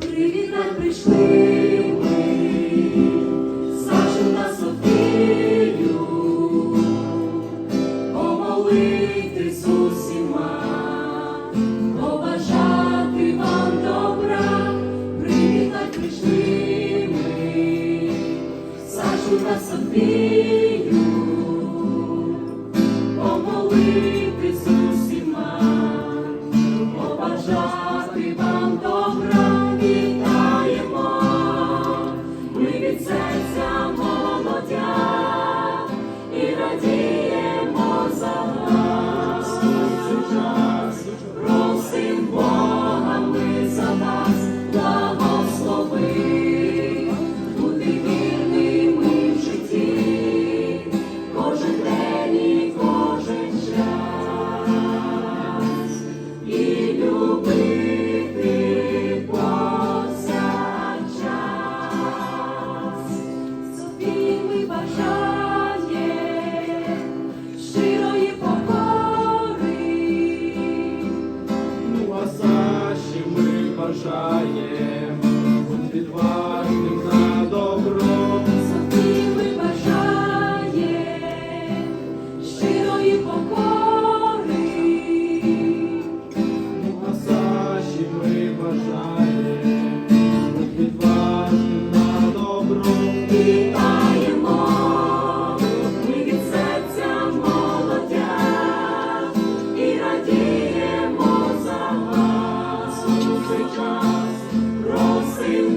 Привітать прийшли. Саші ми бажаємо.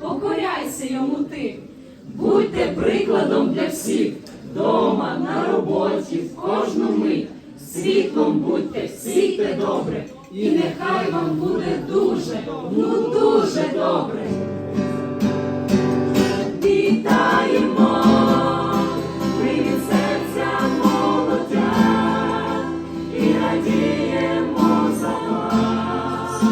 покоряйся йому ти, будьте прикладом для всіх, дома, на роботі, в кожну мить. Світлом будьте, сійте добре, і нехай вам буде дуже, ну дуже добре. Вітаємо, привіт серця молодя, і радіємо за вас.